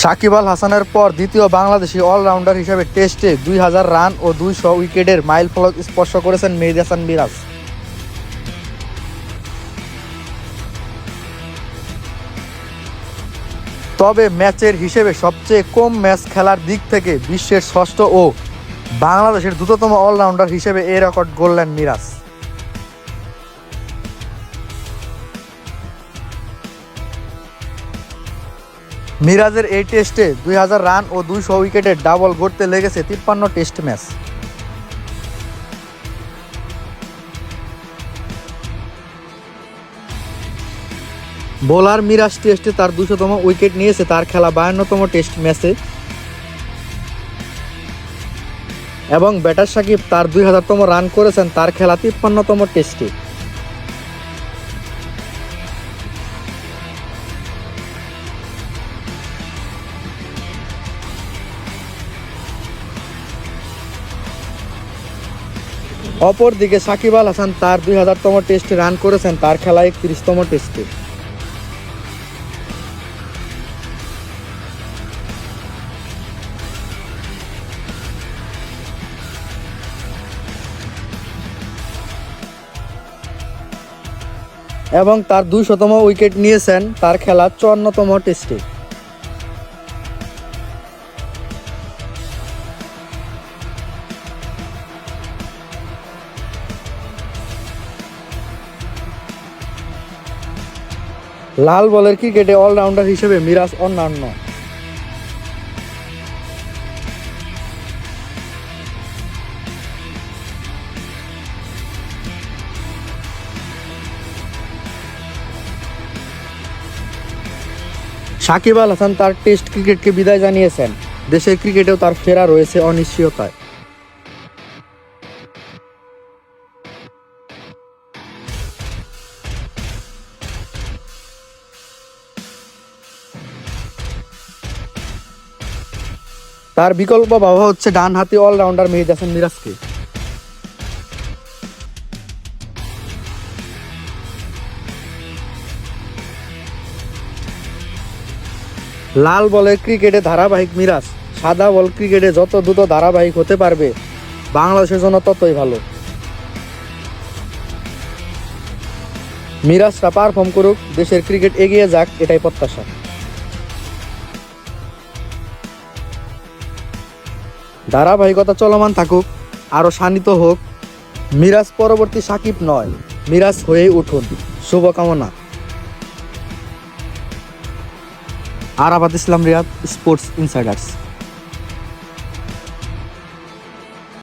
সাকিব আল হাসানের পর দ্বিতীয় বাংলাদেশি অলরাউন্ডার হিসেবে টেস্টে দুই হাজার রান ও দুইশো উইকেটের মাইল ফলক স্পর্শ করেছেন মেহেদি হাসান মিরাজ। তবে ম্যাচের হিসেবে সবচেয়ে কম ম্যাচ খেলার দিক থেকে বিশ্বের ষষ্ঠ ও বাংলাদেশের দ্রুততম অলরাউন্ডার হিসেবে এই রেকর্ড গড়লেন মিরাজ। মিরাজের এই টেস্টে দুই হাজার রান ও দুইশো উইকেটের ডাবল গড়তে লেগেছে তিপ্পান্ন টেস্ট ম্যাচ। বোলার মিরাজ টেস্টে তার দুশোতম উইকেট নিয়েছে, তার খেলা বায়ান্নতম টেস্ট ম্যাচে। এবং ব্যাটার সাকিব তার দুই হাজারতম রান করেছেন, তার খেলা তিপ্পান্নতম টেস্টে। অপরদিকে সাকিব আল হাসান তার দুই হাজারতম টেস্টে রান করেছেন, তার খেলা একত্রিশতম টেস্টে। এবং তার দুইশতম উইকেট নিয়েছেন, তার খেলা চুয়ান্নতম টেস্টে। লাল বলের ক্রিকেটে অলরাউন্ডার হিসেবে মিরাজ অন্যান্য। সাকিব আল হাসান তার টেস্ট ক্রিকেটকে বিদায় জানিয়েছেন। দেশের ক্রিকেটেও তার ফেরা রয়েছে অনিশ্চয়তায়। তার বিকল্প ভাবা হচ্ছে ডান হাতি অলরাউন্ডার মেহেদ হাসান মিরাজকে। লাল বলে ক্রিকেটে ধারাবাহিক মিরাজ, সাদা বল ক্রিকেটে যত দ্রুত ধারাবাহিক হতে পারবে, বাংলাদেশের জন্য ততই ভালো। মিরাজটা পারফর্ম করুক, দেশের ক্রিকেট এগিয়ে যাক, এটাই প্রত্যাশা। ধারাবাহিকতা চলমান থাকুক আরও শানিত হোক। মিরাজ পরবর্তী সাকিব নয়, মিরাজ হয়েই উঠুন। শুভকামনা। আরাবাদ ইসলাম রিয়াদ, স্পোর্টস ইনসাইডার্স।